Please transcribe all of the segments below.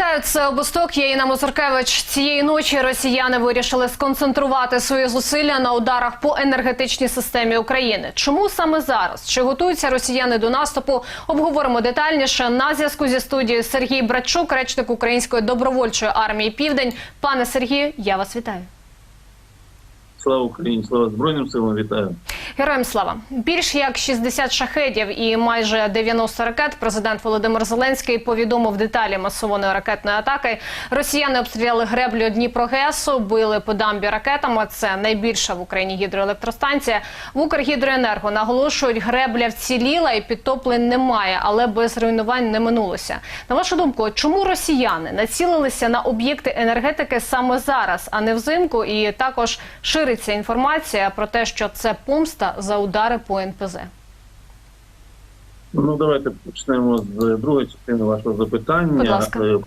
Вітаю, це Обосток. Я Інна Мозуркевич. Цієї ночі росіяни вирішили сконцентрувати свої зусилля на ударах по енергетичній системі України. Чому саме зараз? Чи готуються росіяни до наступу? Обговоримо детальніше на зв'язку зі студією Сергій Братчук, речник Української добровольчої армії Південь. Пане Сергію, я вас вітаю. Слава Україні, слава Збройним силам, вітаю. Героям слава більш як 60 шахедів і майже 90 ракет. Президент Володимир Зеленський повідомив деталі масованої ракетної атаки. Росіяни обстріляли греблю Дніпрогесу, били по дамбі ракетами. Це найбільша в Україні гідроелектростанція. В Укргідроенерго наголошують, гребля вціліла і підтоплень немає, але без руйнувань не минулося. На вашу думку, чому росіяни націлилися на об'єкти енергетики саме зараз, а не взимку? І також шириться інформація про те, що це помста за удари по НПЗ. Ну давайте почнемо з другої частини вашого запитання. Будь ласка. Е,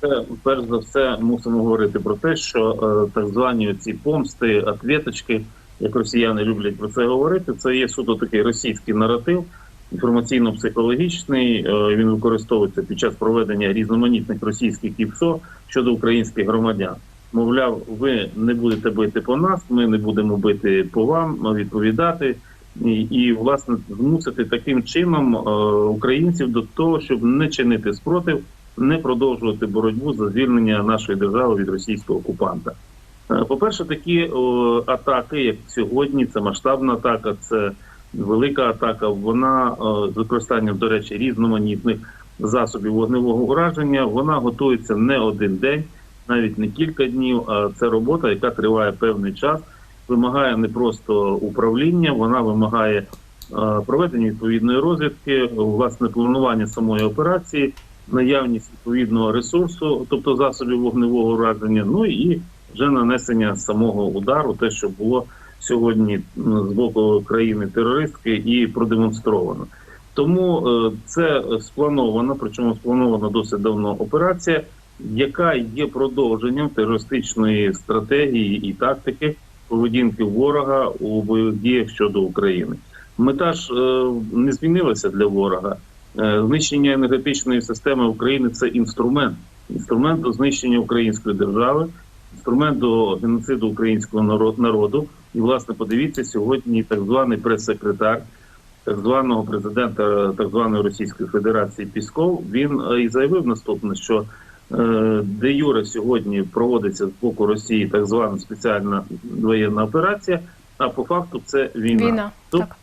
Це, перш за все мусимо говорити про те, що е, так звані ці помсти, ответочки, як росіяни люблять про це говорити, це є суто такий російський наратив, інформаційно-психологічний. Е, Він використовується під час проведення різноманітних російських ІПСО щодо українських громадян. Мовляв, ви не будете бити по нас, ми не будемо бити по вам, відповідати і, і власне змусити таким чином е, українців до того, щоб не чинити спротив, не продовжувати боротьбу за звільнення нашої держави від російського окупанта. Е, По-перше, такі о, атаки, як сьогодні, це масштабна атака, це велика атака. Вона е, з використанням, до речі, різноманітних засобів вогневого ураження. Вона готується не один день, навіть не кілька днів. А це робота, яка триває певний час вимагає не просто управління, вона вимагає е, проведення відповідної розвідки, власне планування самої операції, наявність відповідного ресурсу, тобто засобів вогневого ураження, ну і вже нанесення самого удару, те, що було сьогодні з боку країни терористки, і продемонстровано. Тому е, це спланована, причому спланована досить давно операція, яка є продовженням терористичної стратегії і тактики поведінки ворога у бойових діях щодо України. Мета ж е, не змінилася для ворога. Е, знищення енергетичної системи України це інструмент, інструмент до знищення української держави, інструмент до геноциду українського народ- народу. І, власне, подивіться сьогодні так званий прес-секретар так званого президента так званої Російської Федерації Пісков. Він е, і заявив наступне, що де Юре сьогодні проводиться з боку Росії так звана спеціальна воєнна операція. А по факту це війна. Війна Тобто так.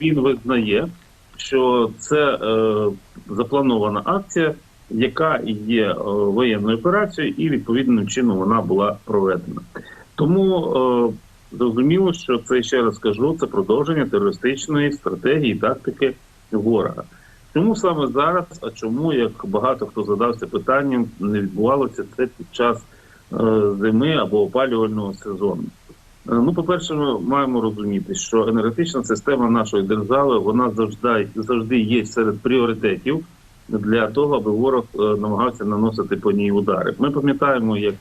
він визнає, що це е, запланована акція, яка є е, воєнною операцією, і відповідним чином вона була проведена. Тому е, зрозуміло, що це ще раз кажу, це продовження терористичної стратегії, тактики ворога. Чому саме зараз? А чому, як багато хто задався питанням, не відбувалося це під час е, зими або опалювального сезону? Е, Ну, по-перше, ми маємо розуміти, що енергетична система нашої держави вона завжди завжди є серед пріоритетів для того, аби ворог е, намагався наносити по ній удари. Ми пам'ятаємо, як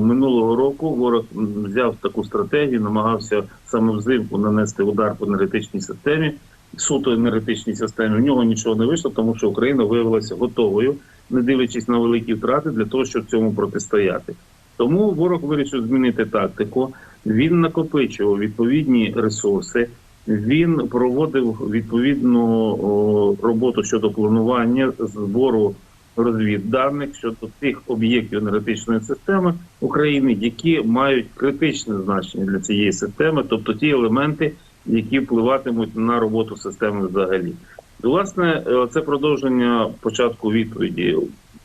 минулого року ворог взяв таку стратегію, намагався саме взимку нанести удар по енергетичній системі, суто енергетичній системі. В нього нічого не вийшло, тому що Україна виявилася готовою, не дивлячись на великі втрати, для того, щоб цьому протистояти. Тому ворог вирішив змінити тактику. Він накопичував відповідні ресурси. Він проводив відповідну роботу щодо планування збору розвідданих щодо тих об'єктів енергетичної системи України, які мають критичне значення для цієї системи, тобто ті елементи, які впливатимуть на роботу системи взагалі. Власне, е, це продовження початку відповіді.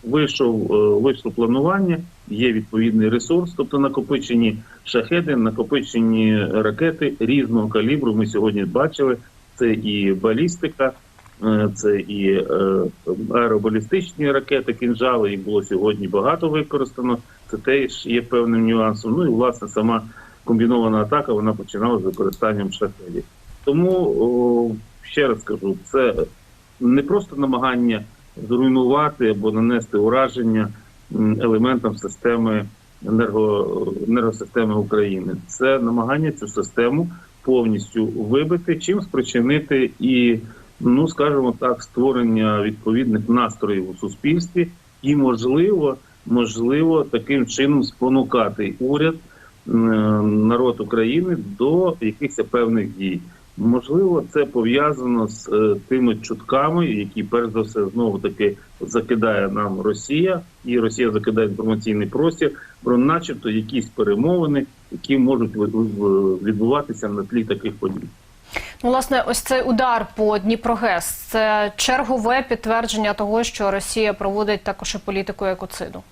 Вийшов е, вийшло планування, є відповідний ресурс, тобто накопичені шахеди, накопичені ракети різного калібру. Ми сьогодні бачили. Це і балістика, е, це і аеробалістичні ракети, кінжали. Їх було сьогодні багато використано. Це теж є певним нюансом. Ну і власне сама комбінована атака вона починала з використанням шахедів. Тому о, ще раз кажу, це не просто намагання зруйнувати або нанести ураження елементам системи енерго, енергосистеми України. Це намагання цю систему повністю вибити, чим спричинити і, ну скажімо так, створення відповідних настроїв у суспільстві і можливо, можливо, таким чином спонукати уряд, народ України до якихось певних дій. Можливо, це пов'язано з е, тими чутками, які перш за все знову таки закидає нам Росія, і Росія закидає інформаційний простір про, начебто, якісь перемовини, які можуть відбуватися на тлі таких подій. Ну, власне, ось цей удар по Дніпрогес це чергове підтвердження того, що Росія проводить також і політику екоциду.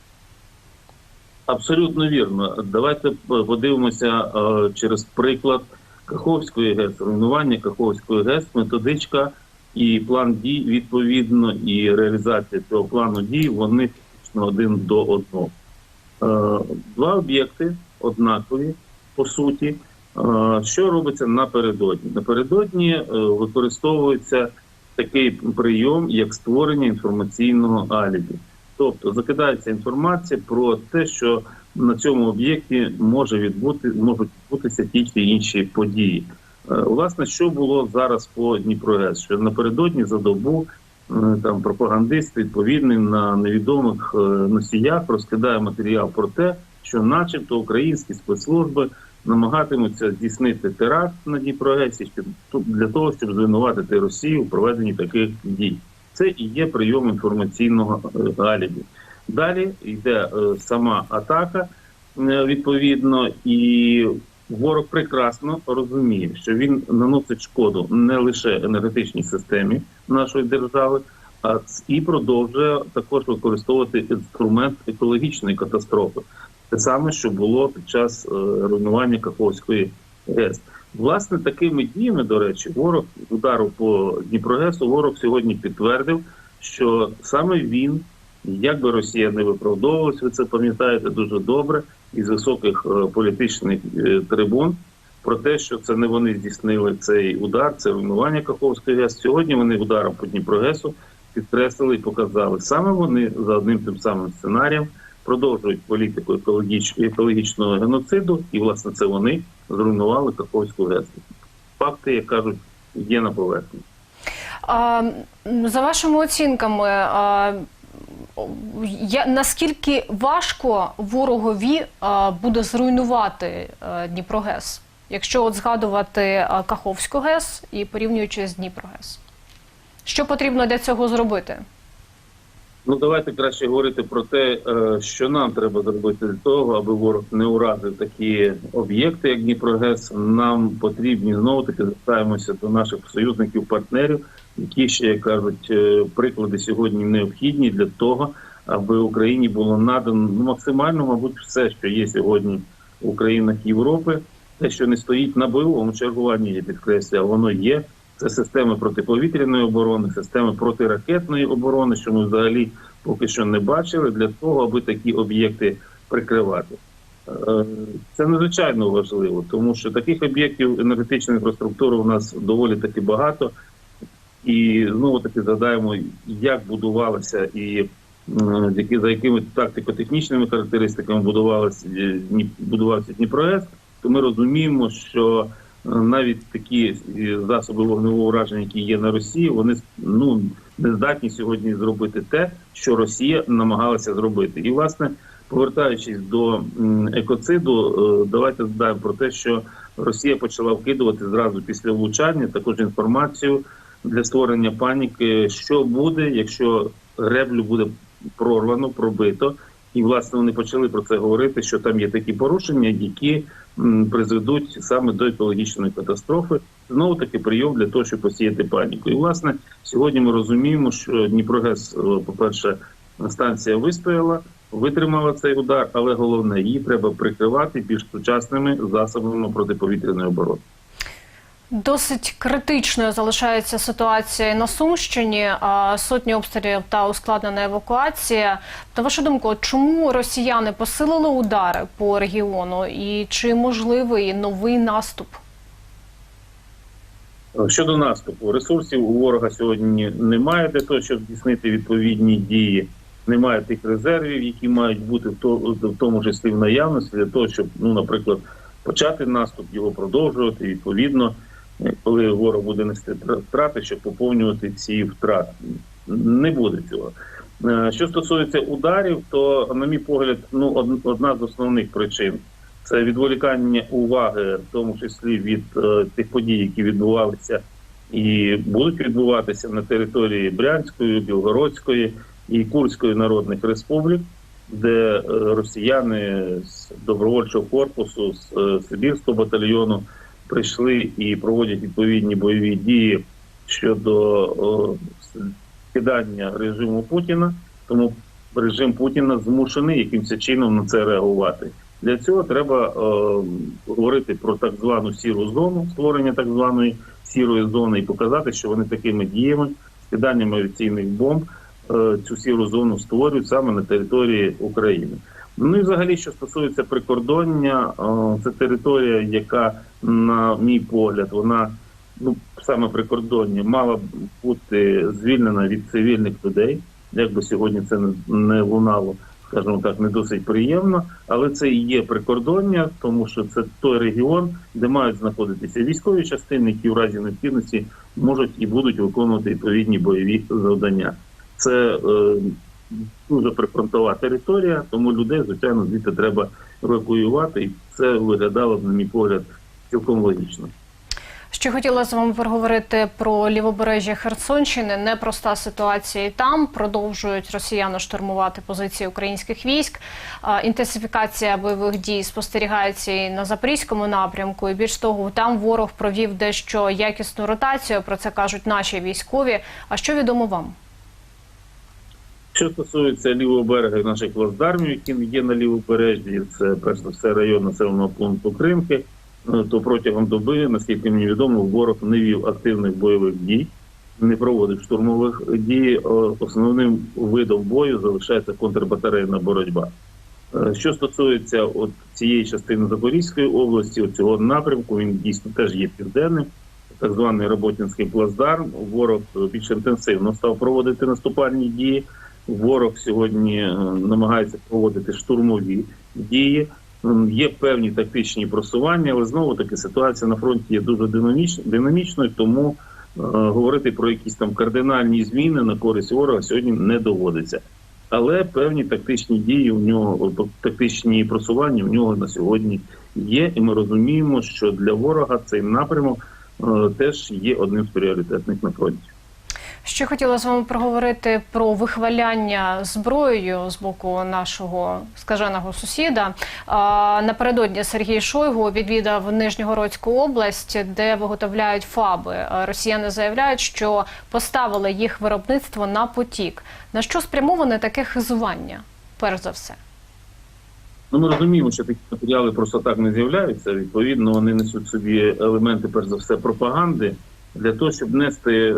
Абсолютно вірно. Давайте подивимося е, через приклад Каховської ГЕС, руйнування Каховської ГЕС, методичка і план дій відповідно, і реалізація цього плану дій вони фактично один до одного. Е, Два об'єкти однакові по суті. Е, Що робиться напередодні? Напередодні е, використовується такий прийом, як створення інформаційного алібі. Тобто закидається інформація про те, що на цьому об'єкті може відбути можуть відбутися ті чи інші події. Е, Власне, що було зараз по Дніпрогес? Що напередодні за добу е, там пропагандист відповідний на невідомих е, носіях розкидає матеріал про те, що, начебто, українські спецслужби намагатимуться здійснити теракт на Дніпрогесі для того, щоб звинуватити Росію у проведенні таких дій. Це і є прийом інформаційного е, алібі. Далі йде е, сама атака е, відповідно, і ворог прекрасно розуміє, що він наносить шкоду не лише енергетичній системі нашої держави, а і продовжує також використовувати інструмент екологічної катастрофи. Те саме, що було під час руйнування Каховської ГЕС. Власне, такими діями, до речі, ворог удару по Дніпрогесу, ворог сьогодні підтвердив, що саме він, як би Росія не виправдовувалась, ви це пам'ятаєте дуже добре, із високих е, політичних е, трибун, про те, що це не вони здійснили цей удар, це руйнування Каховської ГЕС. Сьогодні вони ударом по Дніпрогесу підкреслили і показали саме вони за одним тим самим сценарієм продовжують політику екологіч... екологічного геноциду, і власне це вони зруйнували Каховську ГЕС. Факти, як кажуть, є на поверхні. А, за вашими оцінками, а, я, наскільки важко ворогові а, буде зруйнувати а, Дніпрогес, якщо от згадувати а, Каховську ГЕС і порівнюючи з Дніпрогес? Що потрібно для цього зробити? Ну давайте краще говорити про те, е, що нам треба зробити для того, аби ворог не уразив такі об'єкти, як Дніпрогес. Нам потрібні знову таки звертаємося до наших союзників, партнерів, які ще як кажуть, е, приклади сьогодні необхідні для того, аби Україні було надано ну, максимально, мабуть, все, що є сьогодні в країнах Європи. Те, що не стоїть на бойовому чергуванні, я підкреслюю, воно є. Це системи протиповітряної оборони, системи протиракетної оборони, що ми взагалі поки що не бачили, для того, аби такі об'єкти прикривати. Е, Це надзвичайно важливо, тому що таких об'єктів енергетичної інфраструктури у нас доволі таки багато. І знову таки згадаємо, як будувалося і за якими тактико-технічними характеристиками е, будувався Дніпроес, то ми розуміємо, що навіть такі е, засоби вогневого ураження, які є на Росії, вони ну не здатні сьогодні зробити те, що Росія намагалася зробити. І власне, повертаючись до екоциду, е, давайте згадаємо про те, що Росія почала вкидувати зразу після влучання також інформацію для створення паніки, що буде, якщо греблю буде прорвано, пробито. І власне вони почали про це говорити, що там є такі порушення, які призведуть саме до екологічної катастрофи. Знову таки прийом для того, щоб посіяти паніку. І власне сьогодні ми розуміємо, що Дніпрогес, е, по-перше, станція вистояла, витримала цей удар, але головне, її треба прикривати більш сучасними засобами протиповітряної оборони. Досить критичною залишається ситуація на Сумщині. Сотні обстрілів та ускладнена евакуація. На вашу думку, чому росіяни посилили удари по регіону, і чи можливий новий наступ? Щодо наступу, ресурсів у ворога сьогодні немає для того, щоб здійснити відповідні дії. Немає тих резервів, які мають бути в то- в тому числі в наявності для того, щоб, ну, наприклад, почати наступ, його продовжувати. Відповідно, коли ворог буде нести втрати, щоб поповнювати ці втрати. Не буде цього. Е, Що стосується ударів, то, на мій погляд, ну од- одна з основних причин це відволікання уваги, в тому числі від е, тих подій, які відбувалися і будуть відбуватися на території Брянської, Білгородської і Курської народних республік, де е, росіяни з добровольчого корпусу з е, Сибірського батальйону прийшли і проводять відповідні бойові дії щодо о, скидання режиму Путіна. Тому режим Путіна змушений якимось чином на це реагувати. Для цього треба е, говорити про так звану сіру зону, створення так званої сірої зони, і показати, що вони такими діями, скиданням авіаційних бомб, е, цю сіру зону створюють саме на території України. Ну і взагалі, що стосується прикордоння, це територія, яка, на мій погляд, вона ну саме прикордоння мала б бути звільнена від цивільних людей. Як би сьогодні це не лунало, скажімо так, не досить приємно, але це і є прикордоння, тому що це той регіон, де мають знаходитися військові частини, які в разі необхідності можуть і будуть виконувати відповідні бойові завдання. Це е, дуже прифронтова територія, тому людей, звичайно, звідти треба евакуювати, і це виглядало на мій погляд, цілком логічно. Ще хотіла з вами проговорити про лівобережжя Херсонщини. Непроста ситуація і там продовжують росіяни штурмувати позиції українських військ. Інтенсифікація бойових дій спостерігається і на запорізькому напрямку. І більш того, там ворог провів дещо якісну ротацію. Про це кажуть наші військові. А що відомо вам? Що стосується лівого берега наших плацдармів, які є на лівобережжі, це перш за все район населеного пункту Кримки. е, То протягом доби, наскільки мені відомо, ворог не вів активних бойових дій, не проводив штурмових дій. Основним видом бою залишається контрбатарейна боротьба. Е, Що стосується от цієї частини Запорізької області, цього напрямку, він дійсно теж є південним, так званий Роботінський плацдарм. Ворог е, більш інтенсивно став проводити наступальні дії. Ворог сьогодні е, намагається проводити штурмові дії. Є певні тактичні просування, але знову таки ситуація на фронті є дуже динамічною, тому е, говорити про якісь там кардинальні зміни на користь ворога сьогодні не доводиться. Але певні тактичні дії у нього, тобто тактичні просування у нього на сьогодні є, і ми розуміємо, що для ворога цей напрямок е, теж є одним з пріоритетних на фронті. Ще хотіла з вами проговорити про вихваляння зброєю з боку нашого скаженого сусіда. Напередодні Сергій Шойгу відвідав Нижньогородську область, де виготовляють фаби. Росіяни заявляють, що поставили їх виробництво на потік. На що спрямоване таке хизування? Перш за все. Ну, ми розуміємо, що такі матеріали просто так не з'являються. Відповідно, вони несуть собі елементи, перш за все, пропаганди для того, щоб нести е,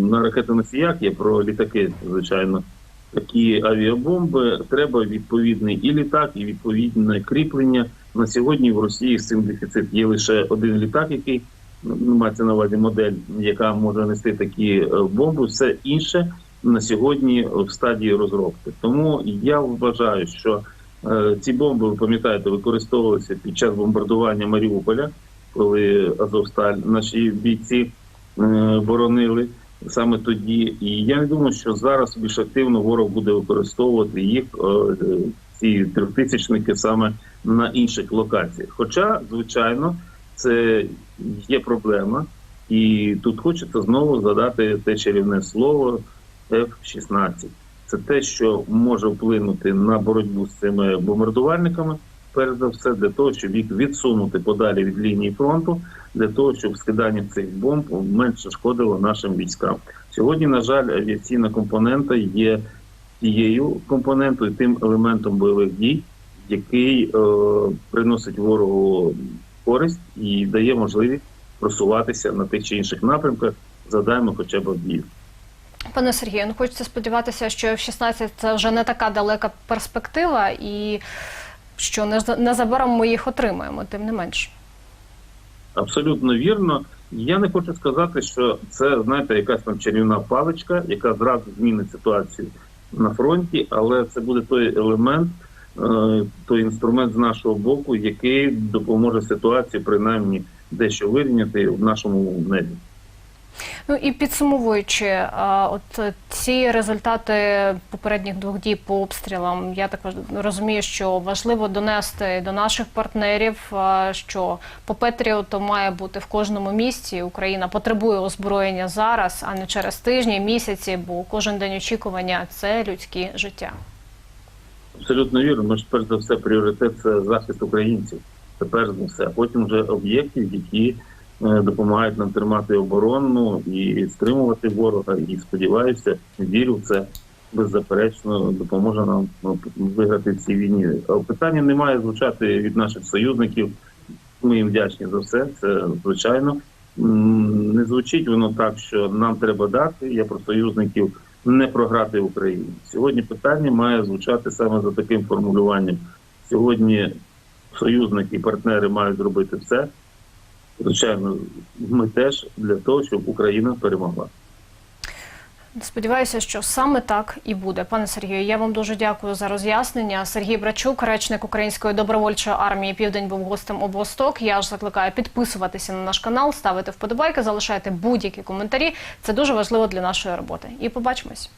на ракетоносіях, є про літаки, звичайно, такі авіабомби. Треба відповідний і літак, і відповідне кріплення. На сьогодні в Росії з цим дефіцит є лише один літак, який ну, мається на увазі модель, яка може нести такі е, бомби. Все інше на сьогодні в стадії розробки. Тому я вважаю, що Е, Ці бомби, ви пам'ятаєте, використовувалися під час бомбардування Маріуполя, коли Азовсталь наші бійці боронили саме тоді. І я не думаю, що зараз більш активно ворог буде використовувати їх, е, е, ці трьохтисячники, саме на інших локаціях. Хоча, звичайно, це є проблема, і тут хочеться знову згадати те чарівне слово F-16 це те, що може вплинути на боротьбу з цими бомбардувальниками, перш за все, для того, щоб їх відсунути подалі від лінії фронту, для того, щоб скидання цих бомб менше шкодило нашим військам. Сьогодні, на жаль, авіаційна компонента є тією компонентою, тим елементом бойових дій, який е, приносить ворогу користь і дає можливість просуватися на тих чи інших напрямках, задаємо хоча б Авдіїв. Пане Сергію, ну хочеться сподіватися, що F-16 це вже не така далека перспектива, і що не- незабаром ми їх отримаємо, тим не менш. Абсолютно вірно. Я не хочу сказати, що це знаєте, якась там чарівна паличка, яка зразу змінить ситуацію на фронті, але це буде той елемент, е, той інструмент з нашого боку, який допоможе ситуацію принаймні дещо вирівняти в нашому небі. Ну і підсумовуючи, от е, ці результати попередніх двох діб по обстрілам, я так розумію, що важливо донести до наших партнерів, що по Петріоту має бути в кожному місті. Україна потребує озброєння зараз, а не через тижні, місяці, бо кожен день очікування це людські життя. Абсолютно вірно. Ми ж перш за все пріоритет це захист українців. Це перш за все. А потім вже об'єктів, які е, допомагають нам тримати оборону і стримувати ворога. І сподіваюся, вірю в це беззаперечно допоможе нам ну, виграти в цій війні. Питання не має звучати від наших союзників. Ми їм вдячні за все. Це звичайно не звучить воно так, що нам треба дати. Я про союзників не програти Україні. Сьогодні питання має звучати саме за таким формулюванням. Сьогодні союзники і партнери мають зробити все. Звичайно, ми теж для того, щоб Україна перемогла. Сподіваюся, що саме так і буде. Пане Сергію, я вам дуже дякую за роз'яснення. Сергій Брачук, речник Української добровольчої армії Південь, був гостем обосток. Я ж закликаю підписуватися на наш канал, ставити вподобайки, залишайте будь-які коментарі. Це дуже важливо для нашої роботи. І побачимось.